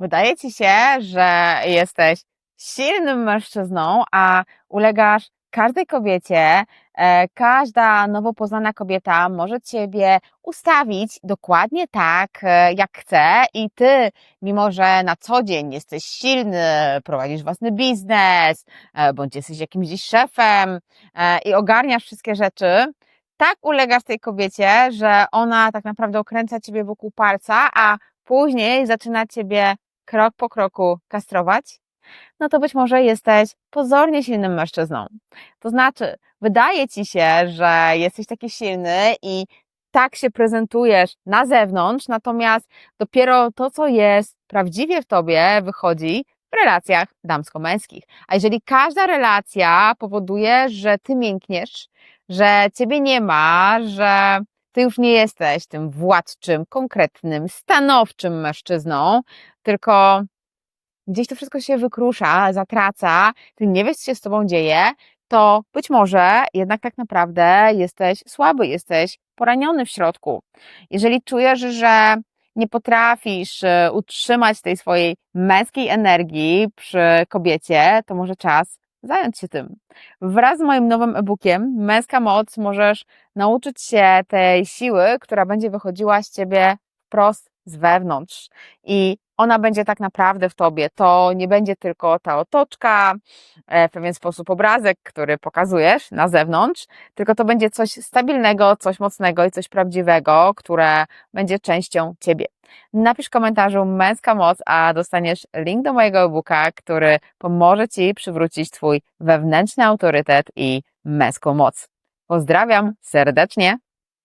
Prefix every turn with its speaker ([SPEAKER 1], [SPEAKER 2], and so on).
[SPEAKER 1] Wydaje ci się, że jesteś silnym mężczyzną, a ulegasz każdej kobiecie. E, Każda nowo poznana kobieta może ciebie ustawić dokładnie tak, e, jak chce, i ty, mimo że na co dzień jesteś silny, prowadzisz własny biznes, e, bądź jesteś jakimś gdzieś szefem i ogarniasz wszystkie rzeczy, tak ulegasz tej kobiecie, że ona tak naprawdę okręca ciebie wokół palca, a później zaczyna ciebie krok po kroku kastrować, no to być może jesteś pozornie silnym mężczyzną. To znaczy, wydaje ci się, że jesteś taki silny i tak się prezentujesz na zewnątrz, natomiast dopiero to, co jest prawdziwie w tobie, wychodzi w relacjach damsko-męskich. A jeżeli każda relacja powoduje, że ty miękniesz, że ciebie nie ma, że ty już nie jesteś tym władczym, konkretnym, stanowczym mężczyzną, tylko gdzieś to wszystko się wykrusza, zatraca, ty nie wiesz, co się z tobą dzieje, to być może jednak tak naprawdę jesteś słaby, jesteś poraniony w środku. Jeżeli czujesz, że nie potrafisz e, utrzymać tej swojej męskiej energii przy kobiecie, to może czas zająć się tym. Wraz z moim nowym e-bookiem Męska Moc możesz nauczyć się tej siły, która będzie wychodziła z ciebie wprost z wewnątrz i ona będzie tak naprawdę w tobie. To nie będzie tylko ta otoczka, e, w pewien sposób obrazek, który pokazujesz na zewnątrz, tylko to będzie coś stabilnego, coś mocnego i coś prawdziwego, które będzie częścią ciebie. Napisz w komentarzu męska moc, a dostaniesz link do mojego e-booka, który pomoże ci przywrócić twój wewnętrzny autorytet i męską moc. Pozdrawiam serdecznie.